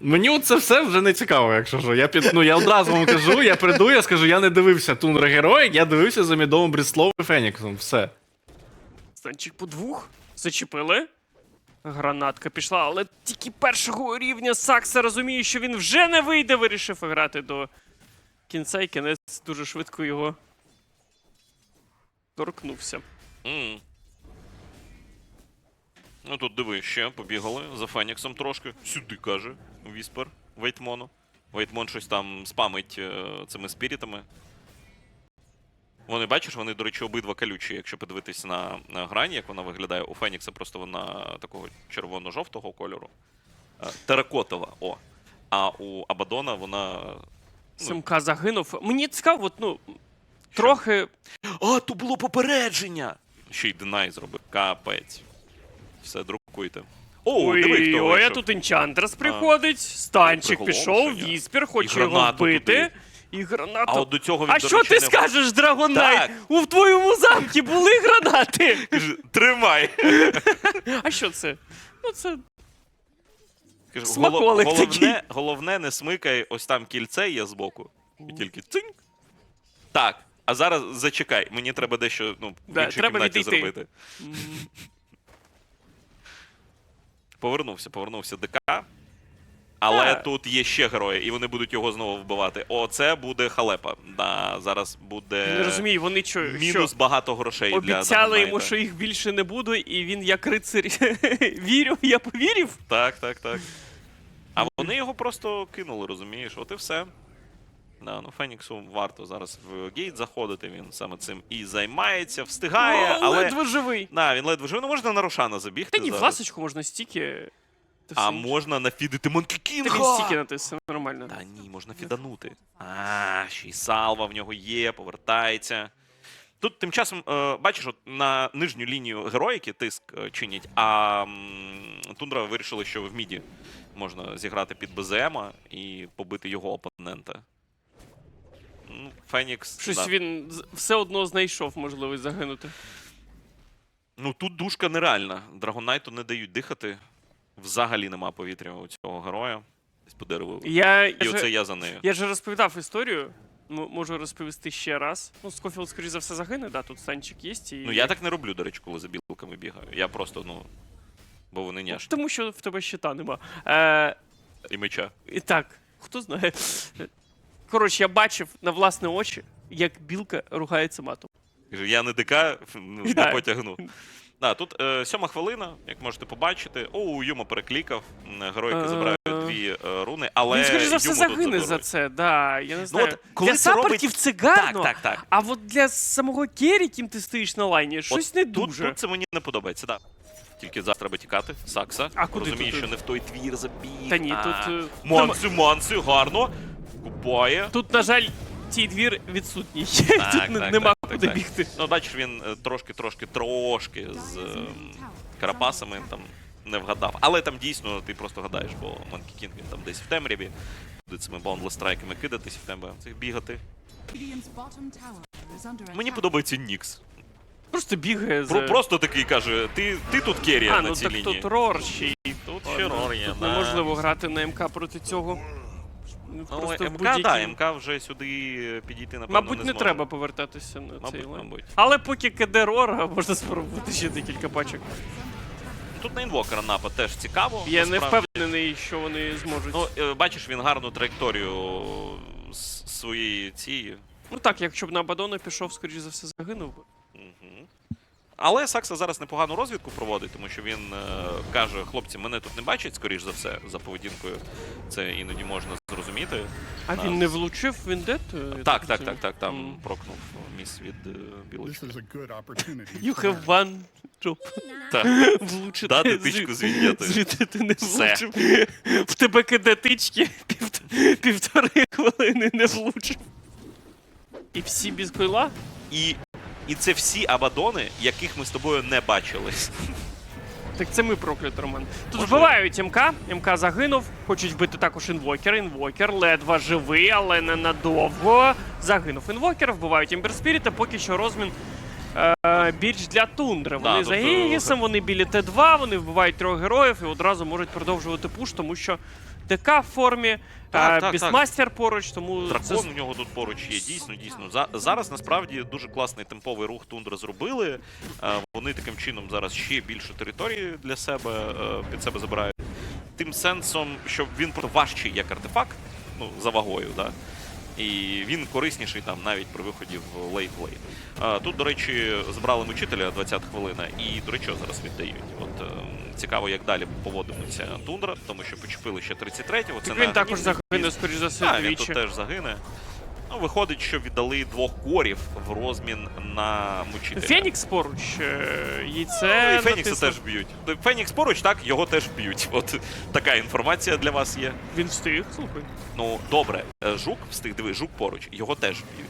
Мені це все вже не цікаво, якщо що. Я під, ну, я одразу вам кажу, я прийду, я скажу, я не дивився Тундра Герой, я дивився за мідовим Брісловом і Феніксом. Все. Станчик по двох. Зачепили. Гранатка пішла, але тільки першого рівня Сакса розуміє, що він вже не вийде, вирішив грати до кінця, і кінець дуже швидко його торкнувся. М. Ну тут диви, ще побігали за Феніксом трошки. Сюди каже Віспер Вейтмону. Вейтмон щось там спамить е, цими спірітами. Вони, бачиш, вони, до речі, обидва колючі, якщо подивитись на, на грані, як вона виглядає. У Фенікса просто вона такого червоно-жовтого кольору. Е, Теракотова, о. А у Абадона вона. Ну. Симка загинув. Мені цікаво, от, ну, трохи. А, то було попередження! Ще й Динай зробив. Капець. Все, друкуйте. О, Ой, диви, хто ой, а вийшов. тут Інчантрес приходить, станчик приголомшення. пішов, Віспер, хоче його гранату вбити. туди. І гранату. А от до цього він, А до що речі, ти не... скажеш, Драгонайт? Так. У твоєму замкі були гранати? Каже, Тримай! А що це? Ну це Каже, Смаколик головне, такий. головне, не смикай, ось там кільце є збоку. І тільки цинь. Так, а зараз зачекай, мені треба дещо ну, в Да, іншій треба кімнаті відійти. зробити. Повернувся, повернувся ДК. Але а. тут є ще герої, і вони будуть його знову вбивати. О, це буде халепа. Да, зараз буде не розумію, вони Е, мінус що багато грошей для обіцяли йому, що їх більше не буде, і він як рицарь вірю, я повірив. Так, так, так. А вони його просто кинули, розумієш? От і все. Да, ну Феніксу варто зараз в гейт заходити, він саме цим і займається, встигає, О, але. ледве живий. Да, він ледве живе. Ну можна на Рошана забігти. Та ні, зараз. ласочку можна стільки. А можна нафідити Монкі Та він стільки натис, нормально. Та ні, можна фіданути. А, ще й салва в нього є, повертається. Тут тим часом, е, бачиш, от на нижню лінію героїки тиск е, чинять, а Тундра вирішили, що в міді можна зіграти під БЗМ і побити його опонента. Ну, Фенікс. Щось да. він все одно знайшов можливість загинути. Ну тут душка нереальна. Драгонайту не дають дихати. Взагалі нема повітря у цього героя. Десь по дереву. Я, І я, оце же, я за нею. я же розповідав історію. М- можу розповісти ще раз. Ну, Скофілд, скоріш за все, загине, да, тут станчик є. І... Ну я так не роблю, до речі, коли за білками бігаю. Я просто, ну. Бо вони няшні. Тому що в тебе щита нема. Е, І меча. і так, хто знає. Коротше, я бачив на власні очі, як білка ругається матом. Я не ДК, ну, не Да. потягну. Да, тут е, сьома хвилина, як можете побачити. О, Юма переклікав. М, Геройки Е, забирають дві е, руни, але Він, скоріш за все, загине за це, да. Я не знаю. от коли для це саппортів робить- це гарно, Так, так, так. а от для самого керрі, ким ти стоїш на лайні, щось От не тут, дуже. Тут це мені не подобається, так. Тільки зараз треба тікати. Сакса. А куди Розуміє, тут? що не в той твір забіг. Та ні, тут, е, Манси, манси, гарно. Купає. Тут, на жаль, цей двір відсутній. Так, Тут так, нема так, куди так. бігти. Ну, бачиш, він е, трошки, трошки, трошки з е, карапасами там не вгадав. Але там дійсно ти просто гадаєш, бо Monkey King він там десь в темряві. Буде цими баундлес-страйками кидатись в тебе, цих бігати. Мені подобається Нікс. Просто бігає за... Про, просто такий каже: ти, ти тут керрі А, на ну цій так лінії. тут Рор ще й. Тут ще Рор є, Тут да. неможливо грати на МК проти цього. Ну, Ну, МК, будь-якій- да, МК вже сюди підійти, напевно, Мабуть, не, не, треба повертатися на Мабуть, цей лайн. мабуть. Але поки КД Рора, можна спробувати ще декілька пачок. Тут на інвокера напад теж цікаво. Я не впевнений, що вони зможуть. Ну, е, бачиш, він гарну траєкторію своєї цієї. Ну так, якщо б на Абадона пішов, скоріш за все, загинув би. Мгм. Але Сакса зараз непогану розвідку проводить, тому що він е, каже: хлопці, мене тут не бачать, скоріш за все, за поведінкою. Це іноді можна зрозуміти. А Да. він не влучив вендет? Так, так, так, так. Там М. прокнув міс від е, білочки. This is a good opportunity. You have one job. Так. Влучити. Дати тичку з. Звідти ти не Все. влучив. В тебе КД тички пів- півтори хвилини не влучив. І всі без койла? І, і це всі абадони, яких ми з тобою не бачили. Так це ми прокляті, Роман. Тут Можливо. вбивають МК, МК загинув, хочуть вбити також інвокер. Інвокер ледве живий, але ненадовго. Загинув інвокер, вбивають Ембер Спіріта, поки що розмін е, більш для тундри. Да, Вони за тобто- Гігісом, вони біля Т2, вони вбивають трьох героїв і одразу можуть продовжувати пуш, тому що ДК в формі, Так, е, так, поруч, тому Дракон це у нього тут поруч є. Дійсно, дійсно. За, зараз насправді дуже класний темповий рух Тундра зробили. Е, вони таким чином зараз ще більше території для себе е, під себе забирають. Тим сенсом, що він важчий як артефакт, ну, за вагою, да? І він корисніший там навіть при виході в лейт-лейт. Тут, до речі, збрали мучителя 20 хвилина, і, до речі, зараз віддають. От е, цікаво, як далі поводиметься Тундра, тому що почепили ще 33-го. Це так на він також загине, скоріш за все, А, він тут теж загине. Ну, виходить, що віддали двох корів в розмін на мучителя. Фенікс поруч, е, Ну, яйце. і Фенікса натиснув. теж б'ють. Фенікс поруч, так, його теж б'ють. От така інформація для вас є. Він встиг, слухай. Ну, добре, е, жук встиг, диви, жук поруч, його теж б'ють.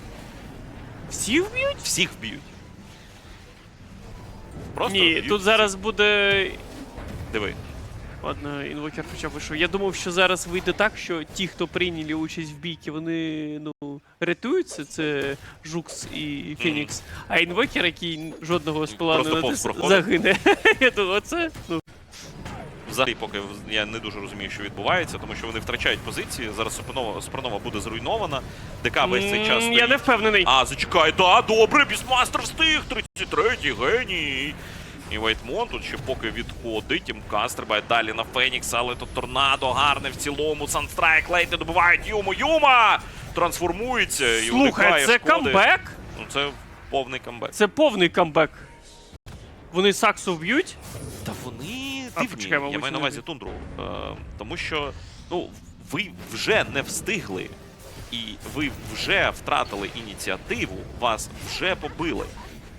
Всі вб'ють? Всіх б'ють. Просто Ні, б'ють тут зараз буде. Диви. Ладно, інвокер хоча б вийшов. Я думав, що зараз вийде так, що ті, хто прийняли участь в бійці, вони ну рятуються. Це Жукс і Фенікс. А інвокер, який жодного спила не повз натис, проходить. загине. Я думаю, оце. Ну, Взагалі, поки я не дуже розумію, що відбувається, тому що вони втрачають позиції. Зараз Супернова буде зруйнована. ДК весь цей час. м, стоїть. я не впевнений. А, зачекай, да, добре, Бісмастер встиг, 33-й, геній. І Вейтмон тут ще поки відходить, МК стрибає далі на Фенікса, але тут торнадо гарне в цілому. Санстрайк лейт не добивають Юму. Юма! Трансформується і Слухай, уникає це шкоди. камбек? Ну це повний камбек. Це повний камбек. Вони Саксу вб'ють? Та вони А, дивні, почекай, я маю на увазі тундру. Е, тому що ну, ви вже не встигли, і ви вже втратили ініціативу, вас вже побили.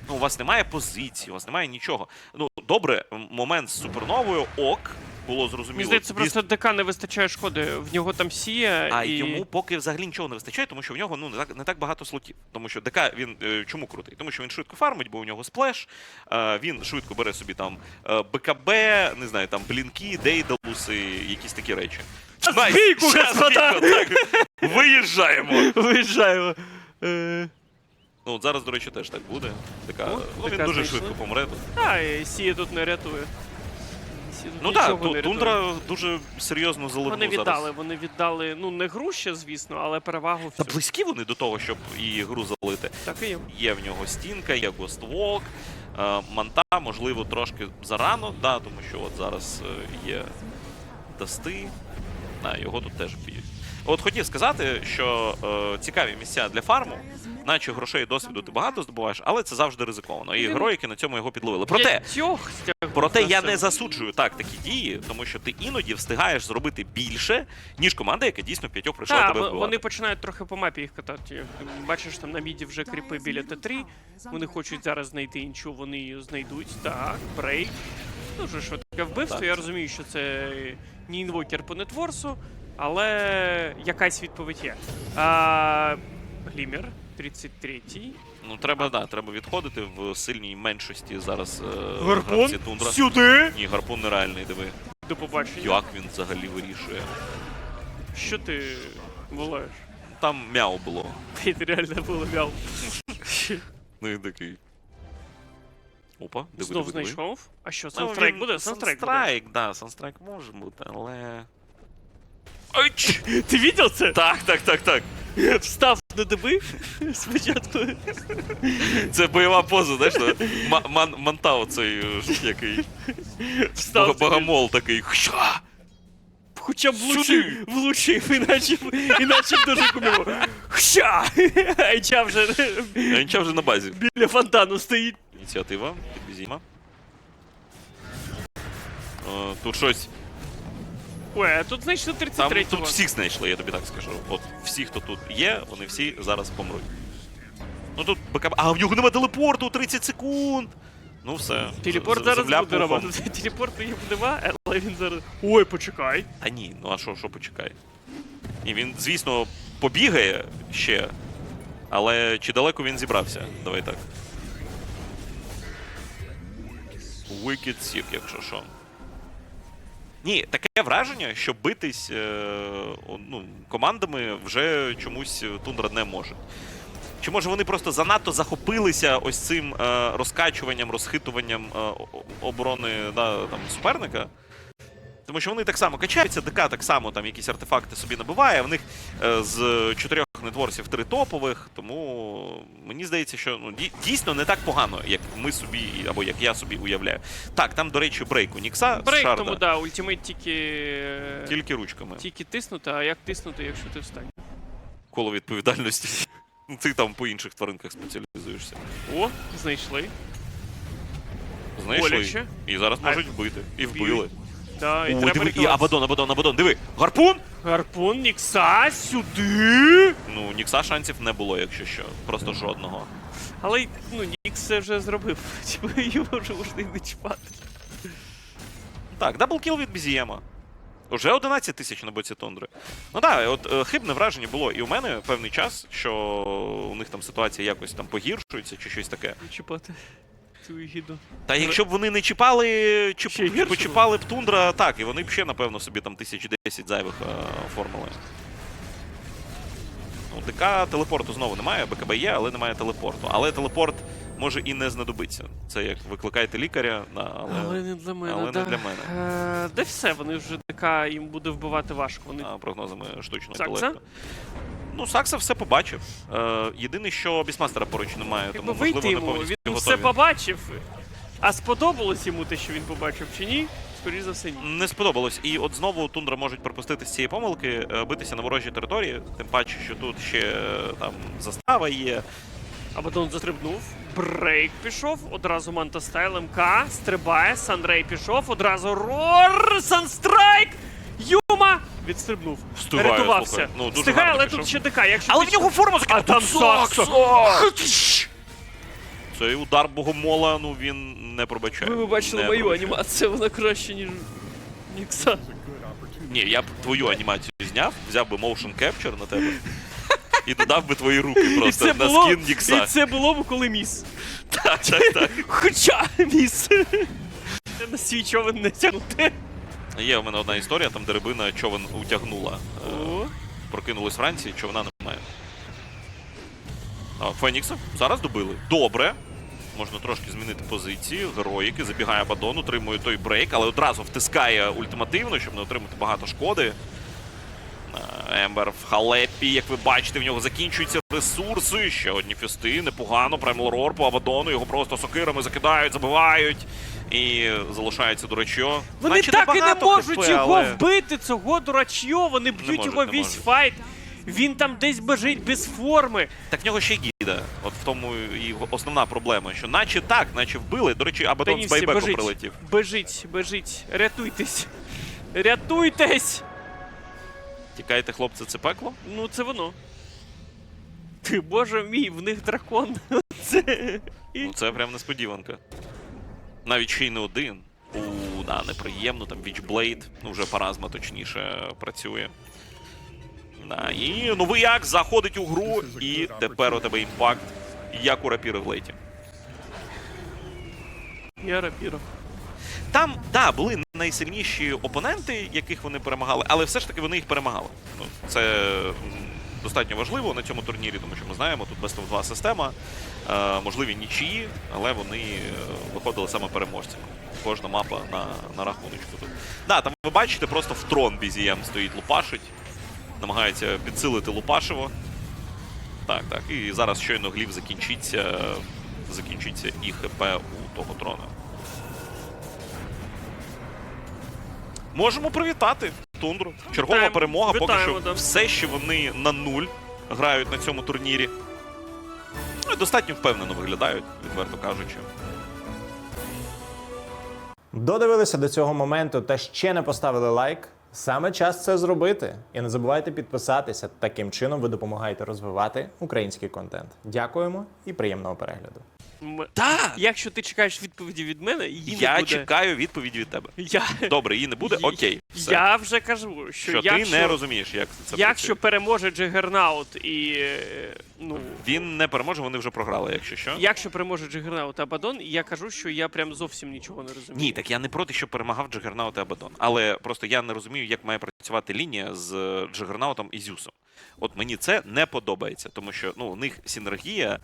Ну, у вас немає позиції, у вас немає нічого. Ну, добре, момент з суперновою ок, було зрозуміло. Мені здається, просто ДК не вистачає шкоди. В нього там сіє. а і... йому поки взагалі нічого не вистачає, тому що в нього ну не так не так багато слотів. Тому що ДК він е, чому крутий? Тому що він швидко фармить, бо у нього сплеш. Е, він швидко бере собі там е, БКБ, не знаю, там блінки, дейдалуси, якісь такі речі. Бійку, господа! Виїжджаємо. Виїжджаємо. Ну от зараз, до речі, теж так буде. ДК, О, ну, він дуже швидко помре тут. А, і Сія тут не рятує. Ну так, да, тундра дуже серйозно заливну Вони віддали, зараз. вони віддали, ну не гру ще, звісно, але перевагу Та всю. близькі вони до того, щоб і гру залити. Так і є. Є в нього стінка, є Ghostwalk, е, манта, можливо, трошки зарано, да, тому що от зараз е, є дасти, да, його тут теж б'ють. От хотів сказати, що е, цікаві місця для фарму, наче грошей і досвіду ти багато здобуваєш, але це завжди ризиковано. І героїки на цьому його підловили. Проте, проте я не засуджую так такі дії, тому що ти іноді встигаєш зробити більше, ніж команда, яка дійсно п'ятьох прийшла тебе вбивати. вони починають трохи по мапі їх катати. Бачиш, там на міді вже кріпи біля Т3. Вони хочуть зараз знайти інчу, вони її знайдуть. Так, брейк. Дуже швидке вбивство. Так. Я розумію, що це не інвокер по нетворсу, але якась відповідь є. А, Глімер, 33-й. Ну треба, да, треба відходити в сильній меншості зараз е, Гарпун? гравці тундра. Сюди! Ні, гарпун нереальний, диви. До побачення. Як він взагалі вирішує? Що ти волаєш? Там мяу було. Ти реально було вяв. Ну і такий. Опа, диви, Знов диви, диви. знайшов. А що, Ну, Санстрайк буде? Санстрайк буде. Санстрайк, да, санстрайк може бути, але. Айч! Ти бачив це? Так, так, так, так. Встав на диби спочатку. Це бойова поза, знаєш, ман- Мантао цей е, який. Встав. Богомол такий. Хша! Хоча б влучив, влучив, іначе, іначе б дуже куміло. Хща! Айча вже А Інча вже на базі. біля фонтану стоїть. Ініціатива, підбізіма. Е, Тут щось. Ой, а тут знайшли Там 33 тут всіх знайшли, я тобі так скажу. От всі, хто тут є, вони всі зараз помруть. Ну тут БКБ. А в нього нема телепорту 30 секунд. Ну все. Телепорт З- зараз земля буде пухом. робити. Телепорту їм нема, але він зараз. Ой, почекай. Та ні, ну а що, що почекай? І він, звісно, побігає ще. Але чи далеко він зібрався? Давай так. Wicked Sick, якщо що. Ні, таке враження, що битись е, ну, командами вже чомусь тундра не може. Чи може вони просто занадто захопилися ось цим е, розкачуванням, розхитуванням е, оборони да, там, суперника? Тому що вони так само качаються, ДК так само там якісь артефакти собі набиває. В них з чотирьох нетворсів три топових. Тому мені здається, що ну дійсно не так погано, як ми собі або як я собі уявляю. Так, там, до речі, брейк у Нікса з Брейк Шарда, тому, да, ультимейт тільки. е, тільки ручками. Тільки тиснути, а як тиснути, якщо ти встань? Коло відповідальності. Ну, Ти там по інших тваринках спеціалізуєшся. О, знайшли. Знайшли. Боляче. І зараз можуть вбити. І вбили. Да, і Ой, треба диви, і рятуватися. Абадон, Абадон, Абадон, диви. Гарпун! Гарпун Нікса сюди. Ну, Нікса шансів не було, якщо що. Просто жодного. Але ну, Нікс це вже зробив. Типу, його вже можна і не чіпати. Так, даблкіл від Бізієма. Уже 11 тисяч на боці Тондри. Ну так, от е, хибне враження було і у мене певний час, що у них там ситуація якось там погіршується чи щось таке. Не чіпати цю гіду. Та якщо б вони не чіпали, чи Ще гірше почіпали б тундра, так, і вони б ще, напевно, собі там 1010 зайвих е, оформили. Ну, ДК телепорту знову немає, БКБ є, але немає телепорту. Але телепорт може і не знадобиться. Це як викликаєте лікаря, да, але, Але не для мене. але не для мене. Е, де все, вони вже така, їм буде вбивати важко. Вони а, прогнозами штучного інтелекту. Ну, Сакса все побачив. Е, єдине, що Бісмастера поруч немає, тому якби вийти можливо не йому, повністю він готові. все побачив. А сподобалось йому те, що він побачив, чи ні? Скоріше за все, ні. Не сподобалось. І от знову Тундра можуть пропустити з цієї помилки, е, битися на ворожій території, тим паче, що тут ще е, там застава є. Абадон застрибнув, брейк пішов, одразу Мантастайл МК, стрибає, Санрей пішов, одразу Рор, Санстрайк! Юма! Відстрибнув. Встигає, Рятувався. слухай. Ну, дуже Встигає, гарно але пішов. тут ще ДК. Якщо Але в нього форму А закинув. там Тут Сакса! Цей удар богомола, ну він не пробачає. Ви б бачили Не мою пробачає. анімацію, вона краще, ніж Нікса. Ні, я б твою анімацію зняв, взяв би motion capture на тебе і додав би твої руки І просто це на було, скін Нікса. і це було б коли міс. Так, так, так. Хоча міс. На свій човен не тягнути. Є в мене одна історія, там де рибина човен утягнула. Е, О, Прокинулись вранці, човна немає. А, Фенікса зараз добили. Добре. Можна трошки змінити позиції. Героїки забігає Абадон, утримує той брейк, але одразу втискає ультимативно, щоб не отримати багато шкоди. Ембер в халепі, як ви бачите, в нього закінчуються ресурси. Ще одні фісти, непогано. Праймал Рор по Абадону, його просто сокирами закидають, забивають. І залишається дурачо. Вони Наче так і не можуть хп, його але- вбити, цього дурачьо. Вони б'ють можуть, його не весь можуть. файт. Він там десь бежить без форми. Так в нього ще й гіда. От в тому і основна проблема, що наче так, наче вбили. До речі, Абадон з байбеку бежить. прилетів. Бежить, бежить. Рятуйтесь. Рятуйтесь! Тікайте, хлопці, це пекло. Ну, це воно. Ти, боже мій, в них дракон. Це. І... Ну це прям несподіванка. Навіть ще й не один. У, да, неприємно, там Вічблейд, ну вже паразма точніше працює. Да, і новий акт заходить у гру, і тепер у тебе імпакт, як у рапіри в лейті. Я рапіро. Там, да, були найсильніші опоненти, яких вони перемагали, але все ж таки вони їх перемагали. Ну, це достатньо важливо на цьому турнірі, тому що ми знаємо, тут Best of 2 система, е, можливі нічиї, але вони е, виходили саме переможцями. Кожна мапа на, на рахуночку тут. Да, там ви бачите, просто в трон BZM стоїть Лупашить, намагається підсилити Лупашево. Так, так. І зараз щойно глів закінчиться, закінчиться і ХП у того трона. Можемо привітати Тундру. Чергова Вітаємо. перемога. Поки Вітаємо, що да. все ще вони на нуль грають на цьому турнірі. Ну, і достатньо впевнено виглядають, відверто кажучи. Додивилися до цього моменту та ще не поставили лайк. Саме час це зробити. І не забувайте підписатися. Таким чином ви допомагаєте розвивати український контент. Дякуємо і приємного перегляду. Так! Якщо ти чекаєш відповіді від мене, її Я не буде. чекаю відповіді від тебе. Я... Добре, її не буде. Я- Окей. Все. Я вже кажу, що, що якщо, ти не розумієш, як це якщо працює. переможе Джигернаут і. е, Ну, Він не переможе, вони вже програли, якщо що. якщо переможе Джигернаут Абадон, я кажу, що я прям зовсім нічого не розумію. Ні, так я не проти, щоб перемагав Джигернаут і Абадон. Але просто я не розумію, як має працювати лінія з е, Джигернаутом і Зюсом. От мені це не подобається, тому що ну, у них синергія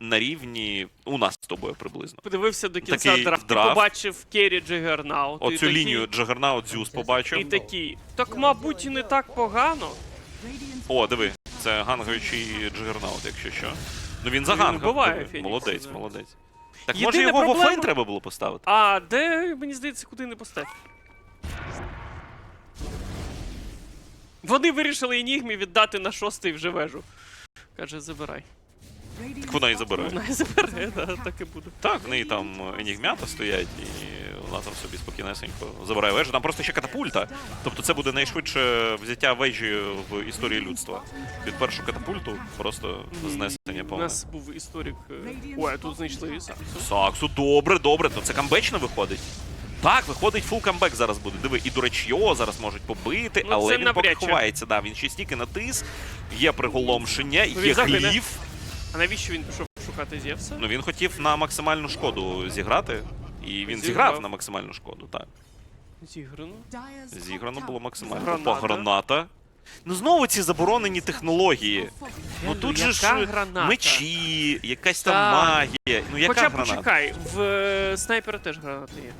на рівні у нас з тобою приблизно. Подивився до кінця Такий драфту, драфт. побачив Керрі Джигернаут. Оцю такий- лінію Джагернаут Зюс побачив. І такий. Так, мабуть, і не так погано. О, диви, це гангаючий Джигернаут, якщо що. Ну він загангав. вбиває диви. Фенікса, Молодець, да. молодець. Так Єдина може його в проблема- офлейн треба було поставити? А де, мені здається, куди не постав. Вони вирішили Енігмі віддати на шостий вже вежу. Каже, забирай. Так вона і забирає. Вона і забере, да, так і буде. Так, в неї там енігмята стоять, і вона собі спокійнесенько забирає вежу. Там просто ще катапульта. Тобто це буде найшвидше взяття вежі в історії людства. Від першого катапульту просто знесення У нас був історик. е, Ой, а тут знайшли Саксу. Саксу, добре, добре. То це камбечно виходить. Так, виходить фул камбек зараз буде. Диви, і Дурачйо зараз можуть побити, Ну, але він поки ховається. Да, він ще стільки натис, є приголомшення, Ну, є гліф. А навіщо він пішов шукати Зевса? Ну він хотів на максимальну шкоду зіграти, і він Зіграв. зіграв на максимальну шкоду, так. Зіграно. Зіграно було максимально. Граната. Граната. Ну знову ці заборонені технології. Ну тут же ж граната? мечі, якась там Так. магія. Ну яка Хоча граната? почекай, в е, снайпера теж гранати є.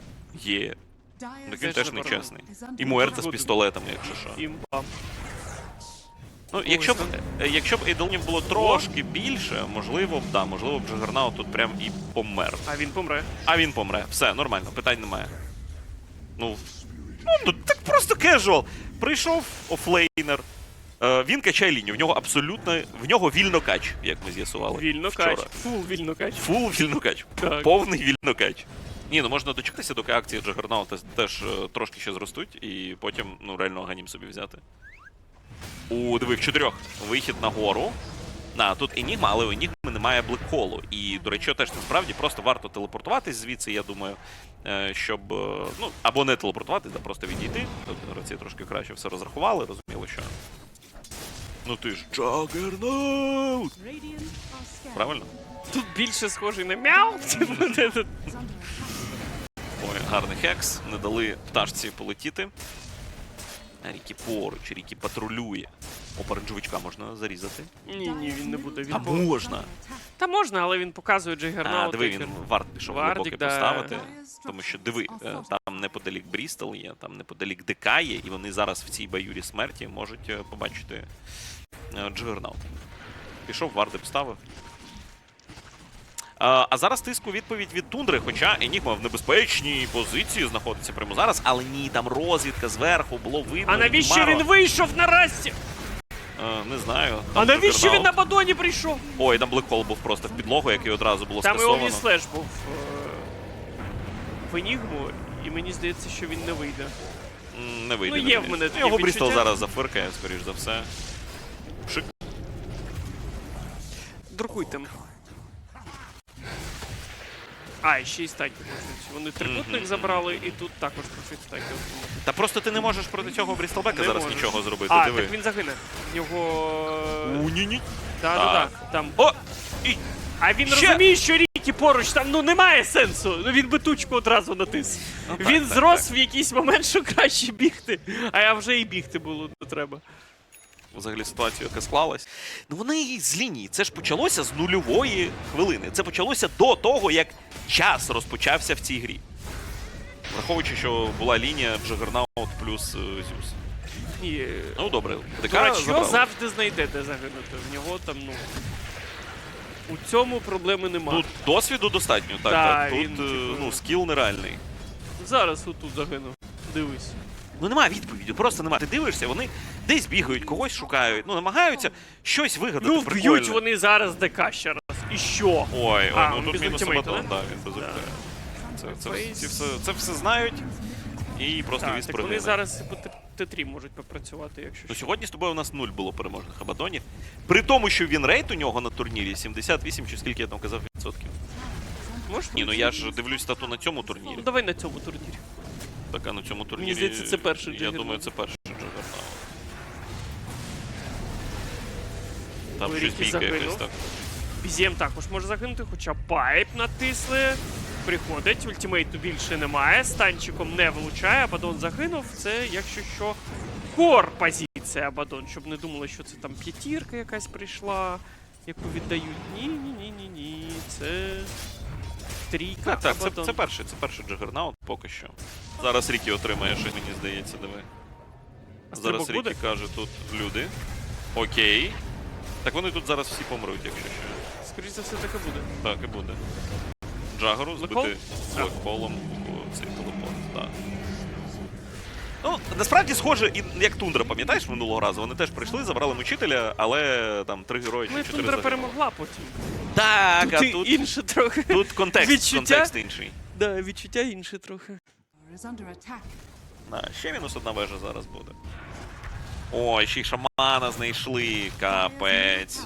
Є. Так він Теж теж заборонено. нечесний. І Муерта з пістолетами, якщо що. Імба. Ну, якщо б е, якщо б Ейдолнів було трошки більше, можливо б, да, можливо б Джагернаут тут прям і помер. А він помре. А він помре. Все, нормально, питань немає. Ну, ну так просто кежуал. Прийшов офлейнер. Е, він качає лінію. В нього абсолютно. В нього вільно кач, як ми з'ясували. Вільно вчора. кач. Фул вільно кач. Фул вільно кач. Так. Повний вільно кач. Ні, ну можна дочекатися, доки акції Джагернаута теж е, трошки ще зростуть, і потім ну реально ганім собі взяти. У диви, в чотирьох вихід на гору. На, тут Енігма, але у Енігми немає блекхолу. І, до речі, теж насправді просто варто телепортуватись звідси, я думаю, е, щоб. е, Ну, або не телепортуватись, а просто відійти. Тобто гравці трошки краще все розрахували, розуміли, що. Ну ти ж Джагернаут! Правильно? Тут більше схожий на мяу. Тут. Ой, гарний хекс. Не дали пташці полетіти. Рікі поруч, Рікі патрулює. Опереджувачка можна зарізати. Ні, ні, він не буде. Він А по- можна. Та можна, але він показує А, диви, він варт пішов Вардік, глибокий да. поставити. Тому що диви, е, там неподалік Брістол є, там неподалік ДК є, і вони зараз в цій баюрі смерті можуть е, побачити е, Джигернаут. Пішов, варди поставив. А, а зараз тиску відповідь від Тундри, хоча Енігма в небезпечній позиції знаходиться прямо зараз, але ні, там розвідка зверху було видно. А навіщо Маро. він вийшов наразі? Е, не знаю. А навіщо він на бадоні прийшов? Ой, там блекхол був просто в підлогу, який одразу було Там і скасовано. Овні Слеш був е, в Енігму, і мені здається, що він не вийде. Не вийде. Ну, не є в мене Його Брістол зараз зафиркає, скоріш за все. Шик. Друкуйте. А, і ще й стаки можуть. Вони трикутник забрали, і тут також пишуть стаки. Та просто ти не можеш проти цього Брістолбека Не зараз можеш. нічого зробити. А, Диви. так він загине. Його. У, ні-ні. Так. Там. О! І... А він Ще- розуміє, що Рікі поруч, там ну немає сенсу. Ну він би тучку одразу натис. Ну, так, він так, зрос в якийсь момент, що краще бігти. А я вже і бігти було не треба. Взагалі ситуація, яка склалась. Ну вони з лінії. Це ж почалося з нульової хвилини. Це почалося до того, як час розпочався в цій грі. Враховуючи, що була лінія Джагернаут плюс е, Зюс. І Ну добре, ДК Дурачьо завжди знайде, де загинути. В нього там, ну. У цьому проблеми нема. Ну, досвіду достатньо, так. Та, так. Тут він, е, типу, ну, скіл нереальний. Зараз отут загинув. Дивись. Ну немає відповіді, просто немає. Ти дивишся, вони десь бігають, когось шукають, ну намагаються щось вигадати. Ну, прикольне. вб'ють вони зараз ДК ще раз. І що? Ой, ой, А, ну тут мінус ультимейту, Абадон, да? да, він без Да. ульти. Це, це, Фейс. ці все, це все знають і просто Так, так вони зараз по Т- Т3 можуть попрацювати, якщо Ну, що. сьогодні з тобою у нас нуль було переможних Абадонів. При тому, що він рейт у нього на турнірі 78 чи скільки я там казав відсотків. Можеш Ні, ну я ж дивлюсь стату на цьому турнірі. Ну давай на цьому турнірі. Так, а на цьому турнірі. здається, це перший Я думаю, це перший Джаггернаут. Там Ой, щось бійка якась так. Бізєм також може загинути, хоча пайп натисли. Приходить, ультимейту більше немає. Станчиком не влучає, Абадон загинув. Це, якщо що, кор позиція. Абадон, щоб не думали, що це там п'ятірка якась прийшла, яку віддають. Ні, ні, ні, ні, ні. Це трійка. Так, так, це, це перший, це перший джагернаут поки що. Зараз Рікі отримає що мені здається, диви. Зараз Рікі буде? каже, тут люди. Окей. Так вони тут зараз всі помруть, якщо що. Скоріше за все, так і буде. Так і буде. Джагеру Блекхол? з блекхолом у цей телепорт, так. Ну, насправді схоже, і як Тундра, пам'ятаєш минулого разу? Вони теж прийшли, забрали мучителя, але там три герої чи Ну і чотири Тундра загинули. перемогла потім. Так, Тут, а тут, інше трохи. тут контекст, Відчуття? контекст інший. Да, відчуття інше трохи. is under attack. На, ще мінус одна вежа зараз буде. Ой, ще й шамана знайшли. Капець.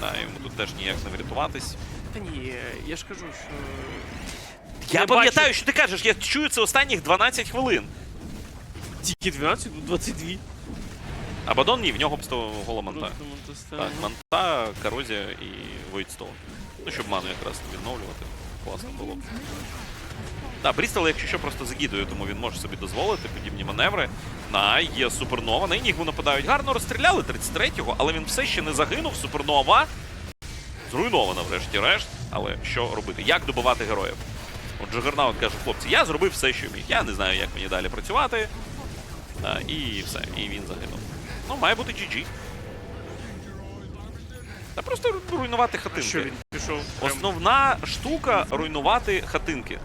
Да, йому тут теж ніяк не врятуватись. Та ні, я ж кажу, що. Я Не пам'ятаю, бачу. що ти кажеш, я чую це останніх 12 хвилин. Тільки 12, ну 22. Абадон ні, в нього просто гола манта. Так, манта, корозія і Войтстоун. Ну, щоб ману якраз відновлювати. Класно було б. Так, Брістол, якщо що, просто загідує, тому він може собі дозволити подібні маневри. На, є супернова. На Інігму нападають. Гарно розстріляли 33-го, але він все ще не загинув. Супернова. Зруйнована, врешті-решт. Але що робити? Як добивати героїв? От Джагернаут каже, хлопці, я зробив все, що міг. Я не знаю, як мені далі працювати. А, і все, і він загинув. Ну, має бути GG. Та просто руйнувати хатинки. Що він пішов? Основна штука руйнувати хатинки.